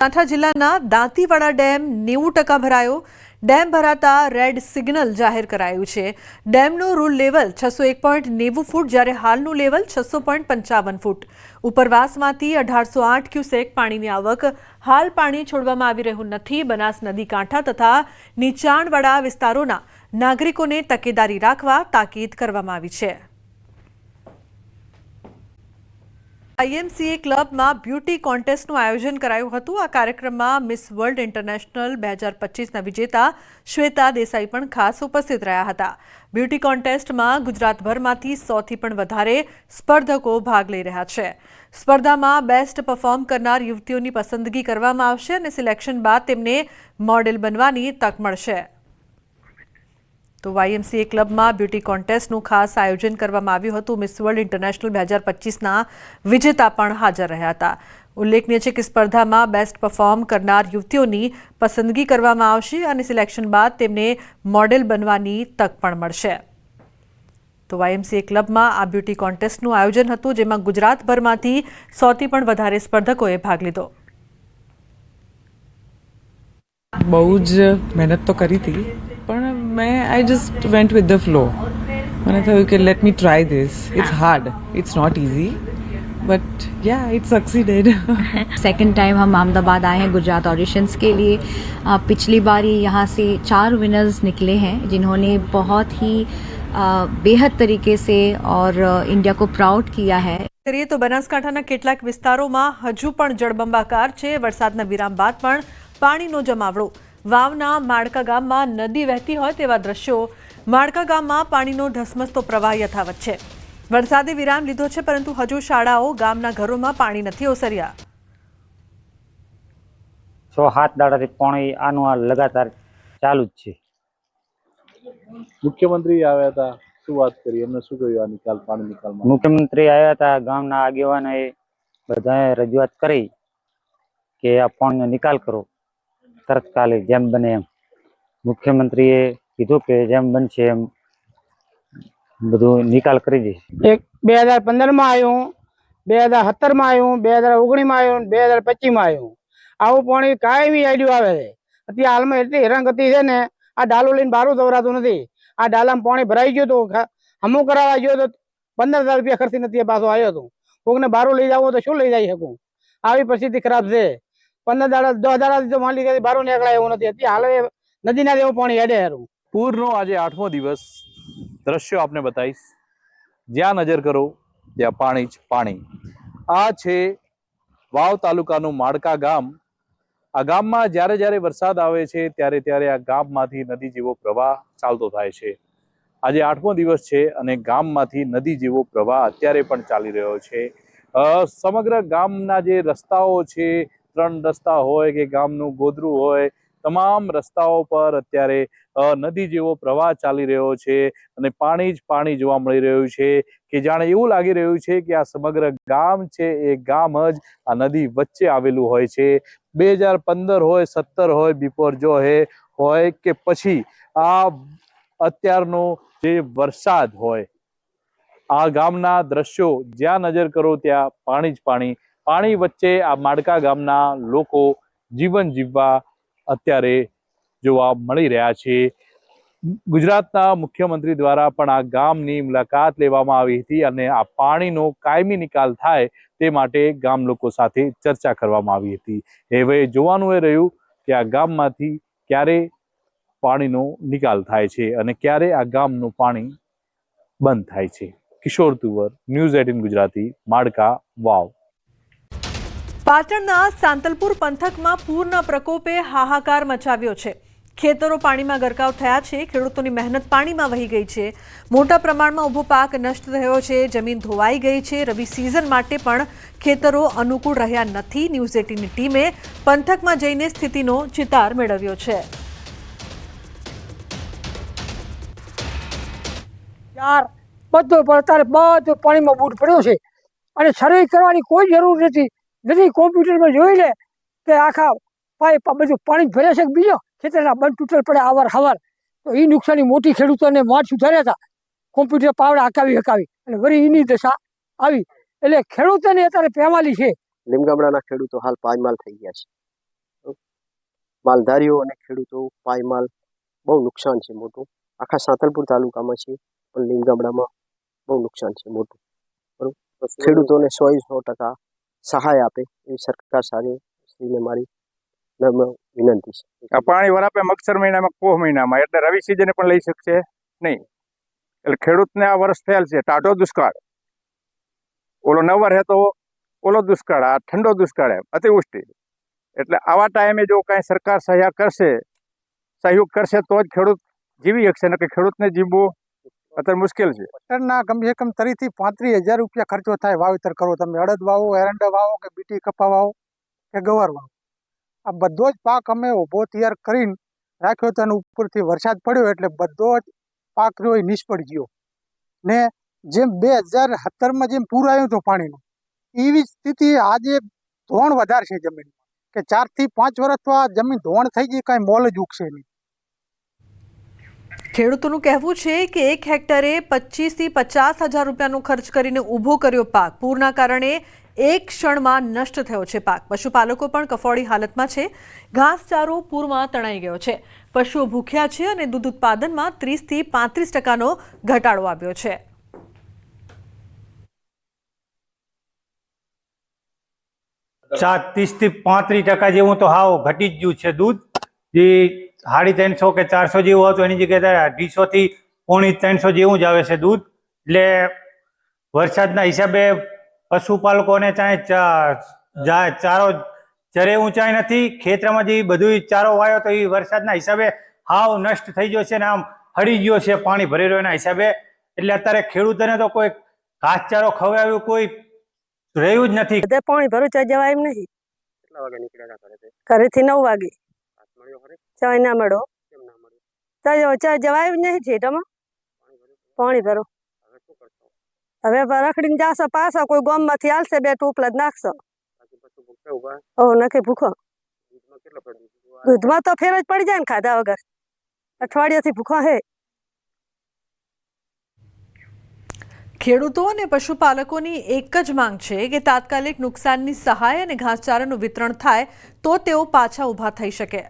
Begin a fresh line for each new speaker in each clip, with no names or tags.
બનાસકાંઠા જિલ્લાના દાંતીવાડા ડેમ નેવું ટકા ભરાયો. ડેમ ભરાતા રેડ સિગ્નલ જાહેર કરાયું છે. ડેમનું રૂલ લેવલ છસો એક પોઈન્ટ નેવું ફૂટ, જ્યારે હાલનું લેવલ છસો પોઈન્ટ પંચાવન ફૂટ. ઉપરવાસમાંથી અઢારસો આઠ ક્યુસેક પાણીની આવક. હાલ પાણી છોડવામાં આવી રહ્યું નથી. બનાસ નદી કાંઠા તથા નીચાણવાળા વિસ્તારોના નાગરિકોને તકેદારી રાખવા તાકીદ કરવામાં આવી છે. આઈએમસીએ ક્લબમાં બ્યુટી કોન્ટેસ્ટનું આયોજન કરાયું હતું. આ કાર્યક્રમમાં મિસ વર્લ્ડ ઇન્ટરનેશનલ બે હજાર પચીસના વિજેતા શ્વેતા દેસાઈ પણ ખાસ ઉપસ્થિત રહ્યા હતા. બ્યુટી કોન્ટેસ્ટમાં ગુજરાતભરમાંથી સોથી પણ વધારે સ્પર્ધકો ભાગ લઈ રહ્યા છે. સ્પર્ધામાં બેસ્ટ પરફોર્મ કરનાર યુવતીઓની પસંદગી કરવામાં આવશે અને સિલેક્શન બાદ તેમને મોડેલ બનવાની તક મળશે. તો વાયએમસીએ ક્લબમાં બ્યુટી કોન્ટેસ્ટનું ખાસ આયોજન કરવામાં આવ્યું હતું. મિસ વર્લ્ડ ઇન્ટરનેશનલ બે હજાર પચીસના વિજેતા પણ હાજર રહ્યા હતા. ઉલ્લેખનીય છે કે સ્પર્ધામાં બેસ્ટ પરફોર્મ કરનાર યુવતીઓની પસંદગી કરવામાં આવશે અને સિલેક્શન બાદ તેમને મોડેલ બનવાની તક પણ મળશે. તો વાયએમસીએ ક્લબમાં આ બ્યુટી કોન્ટેસ્ટનું આયોજન હતું, જેમાં ગુજરાતભરમાંથી સોથી પણ વધારે સ્પર્ધકોએ ભાગ લીધો.
બહુ જ મહેનત તો કરી હતી, પણ મેં I just went with the flow મને થયું કે let me try this it's hard it's not easy but ya it succeeded
second time हम अहमदाबाद आए हैं गुजरात ऑडिशंस के लिए अ, पिछली बार ही यहाँ से चार विनर्स निकले हैं जिन्होंने बहुत ही अ, बेहद तरीके से और अ, इंडिया को प्राउड किया है
કરીએ તો બનાસકાંઠાના કેટલાક વિસ્તારોમાં હજુ પણ જળબંબાકાર છે વરસાદના વિરામ બાદ પણ પાણીનો જમાવડો વાવના માળકા ગામમાં નદી વહેતી હોય તેવા દ્રશ્યો માળકા ગામમાં પાણીનો ધસમસતો પ્રવાહ યથાવત છે. વરસાદે વિરામ લીધો છે પરંતુ હજુ શાળાઓ ગામના ઘરોમાં પાણી નથી ઓસર્યા.
છ હાથ દાડાથી પાણી આનું આ લગાતાર ચાલુ જ છે.
મુખ્યમંત્રી આવ્યા હતા શું વાત કરી? એમને શું કહ્યું આ નિકાલ પાણી નિકાલમાં?
મુખ્યમંત્રી આવ્યા હતા ગામના આગેવાનોએ બધાએ રજૂઆત કરી કે આ પાણીનો નિકાલ કરો. તરત કાલે જેમ બને એમ. મુખ્યમંત્રીએ કીધું કે જેમ બનશે એમ બધું નિકાલ કરી દઈશ.
એક બે હજાર પંદરમાં આવ્યું, બે હજાર સત્તરમાં આવ્યું, બે હજાર ઓગણીમાં આવ્યું બે હજાર પચીસમાં આવ્યું. આવું પાણી કાયમી આઈડિયો આવે છે. અત્યારે હાલમાં એટલી હેરાનગતિ છે ને, આ ડાલો લઈને બારું દોરાતું નથી. આ ડાલામાં પાણી ભરાઈ ગયું તો હમું કરાવવા ગયો તો પંદર હજાર રૂપિયા ખર્ચી નથી પાછો આવ્યો હતો. કોકને બારું લઈ જાવ તો શું લઈ જઈ શકું? આવી પરિસ્થિતિ ખરાબ છે. પંદર દાડા, દસ દાડાથી તો માલી કદી બારું નીકળાય એવું નથી. હતી હાલ નદીના જેવું પાણી હેડે હારું.
પૂરનો આજે આઠમો દિવસ. દ્રશ્યો આપને બતાવીશ. જ્યાં નજર કરો, ત્યાં પાણી જ પાણી. આ છે વાવ તાલુકાનું માળકા ગામ. આ ગામમાં જ્યારે જ્યારે વરસાદ આવે છે, ત્યારે ત્યારે આ ગામમાંથી નદી જેવો પ્રવાહ ચાલતો થાય છે. આજે આઠમો દિવસ છે અને ગામમાંથી નદી જેવો પ્રવાહ અત્યારે પણ ચાલી રહ્યો છે. સમગ્ર ગામના જે રસ્તાઓ છે ત્રણ રસ્તા હોય કે ગામનું ગોદરું હોય, તમામ રસ્તાઓ પર અત્યારે નદી જેવો પ્રવાહ ચાલી રહ્યો છે અને પાણી જ પાણી જોવા મળી રહ્યું છે કે જાણે એવું લાગી રહ્યું છે કે આ સમગ્ર ગામ છે એ ગામ જ આ નદી વચ્ચે આવેલું હોય છે. બે હજાર પંદર હોય, સત્તર હોય બિફોર જો હે, હોય કે પછી આ અત્યારનો જે વરસાદ હોય, આ ગામના દ્રશ્યો જ્યાં નજર કરો ત્યાં પાણી જ પાણી પાણી વચ્ચે આ માડકા ગામના લોકો જીવન જીવવા અત્યારે જોવા મળી રહ્યા છે. ગુજરાતના મુખ્યમંત્રી દ્વારા પણ આ ગામની મુલાકાત લેવામાં આવી હતી અને આ પાણીનો કાયમી નિકાલ થાય તે માટે ગામ લોકો સાથે ચર્ચા કરવામાં આવી હતી. હવે જોવાનું એ રહ્યું કે આ ગામમાંથી ક્યારે પાણીનો નિકાલ થાય છે અને ક્યારે આ ગામનું પાણી બંધ થાય છે. Kishor Tuvar, news eighteen Gujarati, Madka, Vav.
પાટણના સાંતલપુર પંથકમાં પૂરના પ્રકોપે હાહાકાર મચાવ્યો છે. ખેતરો પાણીમાં ગરકાવ થયા છે, ખેડૂતોની મહેનત પાણીમાં વહી ગઈ છે. મોટા પ્રમાણમાં ઊભો પાક નષ્ટ થયો છે, જમીન ધોવાઈ ગઈ છે. રવિ સિઝન માટે પણ ખેતરો અનુકૂળ રહ્યા નથી. ન્યૂઝ એટીની ટીમે પંથકમાં જઈને સ્થિતિનો ચિતાર મેળવ્યો છે.
ચાર બધું પણ અત્યારે બધું પાણીમાં બૂટ પડ્યો છે. અને સર્વે કરવાની કોઈ જરૂર નથી. નથી કોમ્પ્યુટરમાં જોઈ લે કે આખા પાઇપ બધું પાણી ભરે છે બીજો? ખેતરના બંધ તૂટેલ પડે આવાર હવાર. તો એ નુકસાની મોટી ખેડૂતોને માર સુધાર્યા હતા. કોમ્પ્યુટર પાવડા હકાવી હકાવી. અને વળી એની દશા આવી. એટલે ખેડૂતોને અત્યારે પેમાલી છે.
લીમગામડાના ખેડૂતો હાલ પાયમાલ થઈ ગયા છે. માલધારીઓ અને ખેડૂતો પાયમાલ બહુ નુકસાન છે મોટું. આખા સાંતલપુર તાલુકામાં છે પણ લીમગામડામાં બહુ નુકસાન છે મોટું. બરોબર? ખેડૂતોને સો સો ટકા સહાય આપે એવી સરકાર સારી શ્રીને મારી વિનંતી છે.
આ પાણી વરાપે મગસર મહિનામાં કોહ મહિનામાં, એટલે રવિ સિઝને પણ લઈ શકશે નહીં. એટલે ખેડૂતને આ વર્ષ થયેલ છે ટાટો દુષ્કાળ. ઓલો નવર હે તો ઓલો દુષ્કાળ, આ ઠંડો દુષ્કાળ એમ, અતિવૃષ્ટિ. એટલે આવા ટાઈમે જો કાંઈ સરકાર સહાય કરશે, સહયોગ કરશે તો જ ખેડૂત જીવી શકશે ને ખેડૂતને જીવવું અત્યારે મુશ્કેલ છે.
ટ્રેક્ટરના કમસે કમ તરીથી પાંત્રીસ હજાર રૂપિયા ખર્ચો થાય, વાવેતર કરો તમે. અડદ વાવો, એરંડા વાવો કે બીટી કપા વાવો કે ગવાર વાવો. આ બધો જ પાક અમે ઊભો તૈયાર કરીને રાખ્યો તો ઉપરથી વરસાદ પડ્યો એટલે બધો જ પાક રહ્યો એ નિષ્ફળ ગયો. ને જેમ બે હજાર સત્તરમાં જેમ પૂર આવ્યું હતું પાણીનું, એવી સ્થિતિ આજે ધોણ વધારે છે જમીનમાં. કે ચારથી પાંચ વર્ષ તો આ જમીન ધોણ થઈ ગઈ, કાંઈ મોલ જ ઉગશે નહીં.
ખેડૂતોનું કહેવું છે કે એક હેક્ટરે પચીસથી પચાસ હજાર રૂપિયાનો ખર્ચ કરીને ઊભો કર્યો પાક. પૂરના કારણે એક ક્ષણમાં નષ્ટ થયો છે પાક. પશુપાલકો પણ કફોડી હાલતમાં છે. ઘાસચારો પૂરમાં તણાઈ ગયો છે. પશુઓ ભૂખ્યા છે અને દૂધ ઉત્પાદનમાં ત્રીસથી પાંત્રીસ ટકાનો ઘટાડો આવ્યો છે.
ચાર, ત્રીસથી પાંત્રીસ ટકા જેવું તો હાવ ઘટી જ ગયું છે દૂધ. જે સાડી ત્રણસો કે ચારસો જેવું હતું એની જગ્યાએ અઢીસો થી પોણી ત્રણસો જેવું જ આવે છે દૂધ. એટલે વરસાદના હિસાબે પશુપાલકોને ચાહે ચારો જરે ઊંચાઈ નથી. ખેતરમાં જે બધું ચારો વાયો તો એ વરસાદના હિસાબે હાવ નષ્ટ થઈ ગયો છે ને આમ હળી ગયો છે પાણી ભરેલો એના હિસાબે. એટલે અત્યારે ખેડૂતોને તો કોઈ ઘાસચારો ખવડાવ્યું કોઈ રહ્યું જ નથી.
પાણી ભરું ચા જવાય એમ નહીં
કેટલા વાગે નીકળ્યા હતા ઘરેથી?
ઘરેથી નવ વાગે? ચા ના
મળ્યો?
ચા જવાય નહીં થિયેટરમાં
પાણી
ભરો.
હવે
રખડીને જાશો પાછો કોઈ ગોમમાંથી આવશે બે ટોપલા જ નાખશો. ઓ નખે ભૂખો.
દૂધમાં
તો ફેર જ પડી જાય ને ખાધા વગર. અઠવાડિયાથી ભૂખો હે.
ખેડૂતો અને પશુપાલકોની એક જ માંગ છે કે તાત્કાલિક નુકસાનની સહાય અને ઘાસચારાનું વિતરણ થાય તો તેઓ પાછા ઊભા થઈ શકે.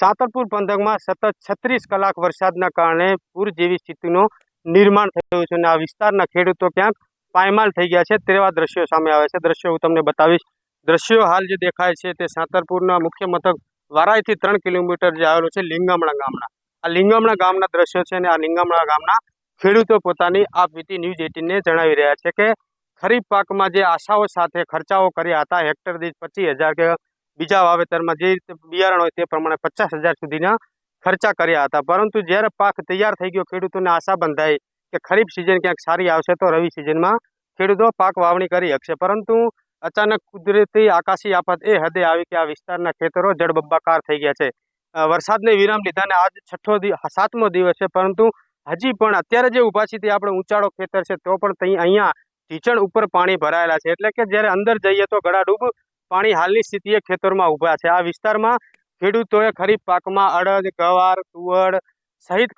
સાતરપુર પંથકમાં સતત છત્રીસ કલાક વરસાદના કારણે પૂર જેવી સ્થિતિનું નિર્માણ થયું છે અને આ વિસ્તારના ખેડૂતો ક્યાંક પાયમાલ થઈ ગયા છે તેવા દ્રશ્યો સામે આવે છે. દ્રશ્યો હું તમને બતાવીશ. દ્રશ્યો હાલ જે દેખાય છે તે સાતરપુરના મુખ્ય મથક વારાઈથી ત્રણ કિલોમીટર જે આવેલું છે લિંગામણા ગામના. આ લિંગામણા ગામના દ્રશ્યો છે અને આ લિંગામણા ગામના ખેડૂતો પોતાની આ વીટી ન્યૂઝ એટીનને જણાવી રહ્યા છે કે ખરીફ પાકમાં જે આશાઓ સાથે ખર્ચાઓ કર્યા હતા, હેક્ટર દીઠ પચીસ હજાર કે બીજા વાવેતરમાં જે રીતે બિયારણ હોય તે પ્રમાણે પચાસ હજાર સુધીના ખર્ચા કર્યા હતા. પરંતુ જ્યારે પાક તૈયાર થઈ ગયો, ખેડૂતોને આશા બંધાઈ કે ખરીફ સિઝન ક્યાંક સારી આવશે તો રવિ સિઝનમાં ખેડૂતો પાક વાવણી કરી શકશે. પરંતુ અચાનક કુદરતી આકાશી આફત એ હદે આવી કે આ વિસ્તારના ખેતરો જળબંબાકાર થઈ ગયા છે. વરસાદને વિરામ લીધાને આજ છઠ્ઠો સાતમો દિવસ છે. પરંતુ હજી પણ અત્યારે જે ઊભા છે તે આપણે ઊંચાળો ખેતર છે, તો પણ અહીંયા ઢીચણ ઉપર પાણી ભરાયેલા છે. એટલે કે જ્યારે અંદર જઈએ તો ગળાડૂબ પાણી હાલની સ્થિતિએ ખેતરમાં ઊભા છે. આ વિસ્તારમાં ખેડૂતોએ ખરીફ પાકમાં અડદ, ગવાર તુવડ સહિત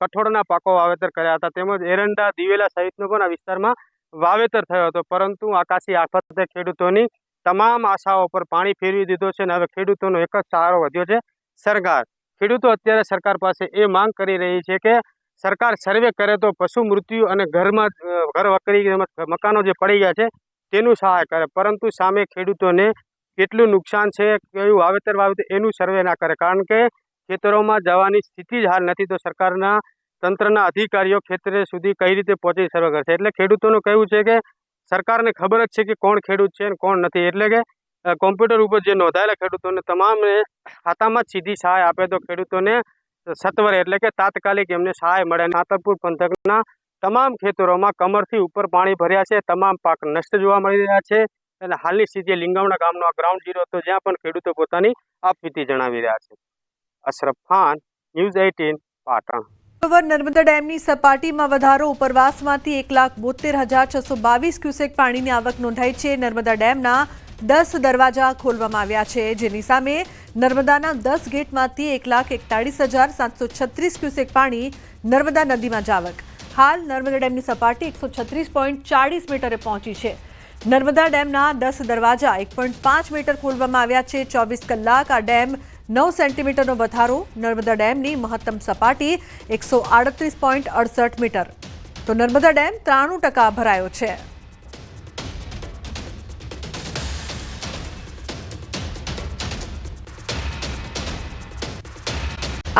કઠોળના પાકો વાવેતર કર્યા હતા. તેમજ એરંડા, દિવેલા સહિતનો પણ આ વિસ્તારમાં વાવેતર થયો હતો. પરંતુ આકાશી આફતે ખેડૂતોની તમામ આશાઓ પર પાણી ફેરવી દીધો છે અને હવે ખેડૂતોનો એક જ સહારો વધ્યો છે. સરકાર. ખેડૂતો અત્યારે સરકાર પાસે એ માંગ કરી રહી છે કે સરકાર સર્વે કરે તો પશુ મૃત્યુ અને ઘરમાં ઘર વકરી મકાનો જે પડી ગયા છે તેનું સહાય કરે. પરંતુ સામે ખેડૂતોને કેટલું નુકસાન છે કયું વાવેતર વાવેતર એનું સર્વે ના કરે. કારણ કે ખેતરોમાં જવાની સ્થિતિ જ હાલ નથી. તો સરકારના તંત્રના અધિકારીઓ ખેતરે સુધી કઈ રીતે પહોંચી સર્વે કરશે. એટલે ખેડૂતોનું કહેવું છે કે સરકારને ખબર જ છે કે કોણ ખેડૂત છે કોણ નથી. એટલે કે કોમ્પ્યુટર ઉપર જે નોંધાયેલા ખેડૂતોને તમામને ખાતામાં જ સીધી સહાય આપે તો ખેડૂતોને સત્વરે એટલે કે તાત્કાલિક એમને સહાય મળે. નાતરપુર પંથકના તમામ ખેતરોમાં કમરથી ઉપર પાણી ભર્યા છે. તમામ પાક નષ્ટ જોવા મળી રહ્યા છે. અને હાલની સ્થિતિએ લિંગાવણા ગામનો આ ગ્રાઉન્ડ ઝીરો હતો. જ્યાં પણ ખેડૂતો પોતાની આપવીતી જણાવી રહ્યા છે. Ashraf Khan, news eighteen,
Patan. Narmada ડેમની સપાટીમાં વધારો ઉપરવાસમાંથી એક લાખ બોતેર હજાર છસો બાવીસ ક્યુસેક પાણીની આવક નોંધાઈ છે. નર્મદા ડેમના દસ દરવાજા ખોલવામાં આવ્યા છે. જેની સામે નર્મદાના દસ ગેટમાંથી એક લાખ એકતાળીસ હજાર સાતસો છત્રીસ ક્યુસેક પાણી નર્મદા નદીમાં જાવક હાલ નર્મદા ડેમની સપાટી એકસો છત્રીસ પોઈન્ટ ચાળીસ મીટરે પહોંચી છે. નર્મદા ડેમના દસ દરવાજા એક પોઈન્ટ પાંચ મીટર ખોલવામાં આવ્યા છે. ચોવીસ કલાક આ ડેમ નવ સેન્ટીમીટરનો વધારો. નર્મદા ડેમની મહત્તમ સપાટી એકસો આડત્રીસ પોઈન્ટ અડસઠ મીટર. તો નર્મદા ડેમ ત્રાણું ટકા ભરાયો છે.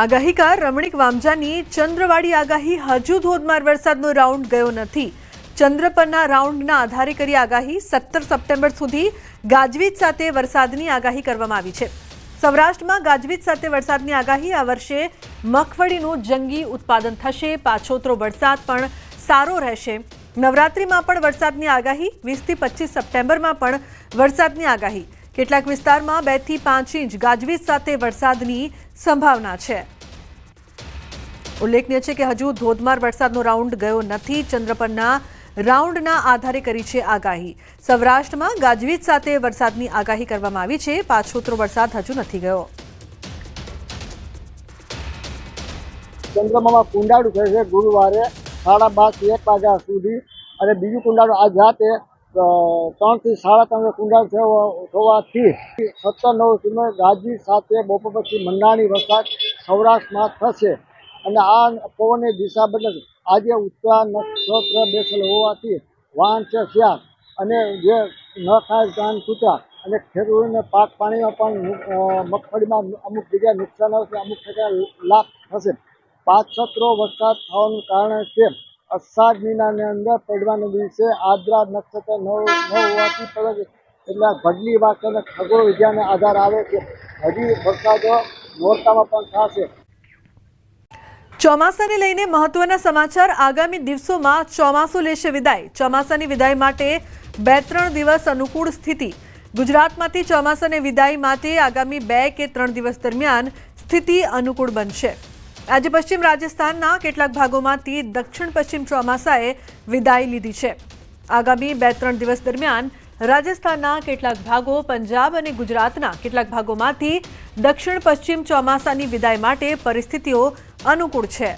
આગાહીકાર રમણીક વામજાની ચંદ્રવાડી આગાહી હજુ ધોધમાર વરસાદનો રાઉન્ડ ગયો નથી. ચંદ્ર પરના રાઉન્ડના આધારે કરી આગાહી સત્તર સપ્ટેમ્બર સુધી ગાજવીજ સાથે વરસાદની આગાહી કરવામાં આવી છે. સૌરાષ્ટ્રમાં ગાજવીજ સાથે વરસાદની આગાહી આ વર્ષે મગફળીનું જંગી ઉત્પાદન થશે, પાછોતરો વરસાદ પણ સારો રહેશે. નવરાત્રિમાં પણ વરસાદની આગાહી, વીસથી પચીસ સપ્ટેમ્બરમાં પણ વરસાદની આગાહી. કેટલાક વિસ્તારમાં બેથી પાંચ ઇંચ ગાજવીજ સાથે વરસાદની સંભાવના છે. ઉલ્લેખનીય છે કે હજુ ધોધમાર વરસાદનો રાઉન્ડ ગયો નથી. ચંદ્રપરના રાઉન્ડના આધારે કરી છે આગાહી. સૌરાષ્ટ્રમાં ગાજવીજ સાથે વરસાદની આગાહી કરવામાં આવી છે. પાછોતરો વરસાદ હજુ નથી ગયો.
ચંદ્રમામાં કુંડાળું થશે ગુરુવારે સાડા બારથી એક વાગ્યા સુધી. અને બીજું કુંડાળું આજ રાતે અ, ત્રણથી સાડા ત્રણ કુંડા થવાથી સત્તર નવ સુધીમાં ગાજી સાથે બપોર પછી મંડાણી વરસાદ સૌરાષ્ટ્રમાં થશે. અને આ પવનની દિશા બદલે આજે ઉત્તરા નક્ષત્ર બેસેલ હોવાથી વાહન છે શ્યામ અને જે ન ખાય ધાન કૂતરા અને ખેડૂતોને પાક પાણીમાં પણ મગફળીમાં અમુક જગ્યાએ નુકસાન આવશે અમુક જગ્યાએ લાભ થશે. પાછતરો વરસાદ થવાનું કારણ છે અષાઢ મહિનાની અંદર પડવાના દિવસે આદ્રા નક્ષત્ર નવ નવ હોવાથી પડે છે એટલે ભડલી વાક અને ખગોળ વિદ્યાને આધાર આવે છે. હજી વરસાદ મોરતામાં પણ થશે.
ચોમાસાને લઈને મહત્વના સમાચાર આગામી દિવસોમાં ચોમાસું લેશે વિદાય. ચોમાસાની વિદાય માટે બે ત્રણ દિવસ અનુકૂળ સ્થિતિ. ગુજરાતમાંથી ચોમાસાની વિદાય માટે આગામી બે કે ત્રણ દિવસ દરમિયાન સ્થિતિ અનુકૂળ બનશે. આજે પશ્ચિમ રાજસ્થાનના કેટલાક ભાગોમાંથી દક્ષિણ પશ્ચિમ ચોમાસાએ વિદાય લીધી છે. આગામી બે ત્રણ દિવસ દરમિયાન રાજસ્થાનના કેટલાક ભાગો, પંજાબ અને ગુજરાતના કેટલાક ભાગોમાંથી દક્ષિણ પશ્ચિમ ચોમાસાની વિદાય માટે પરિસ્થિતિઓ અનુકૂળ છે.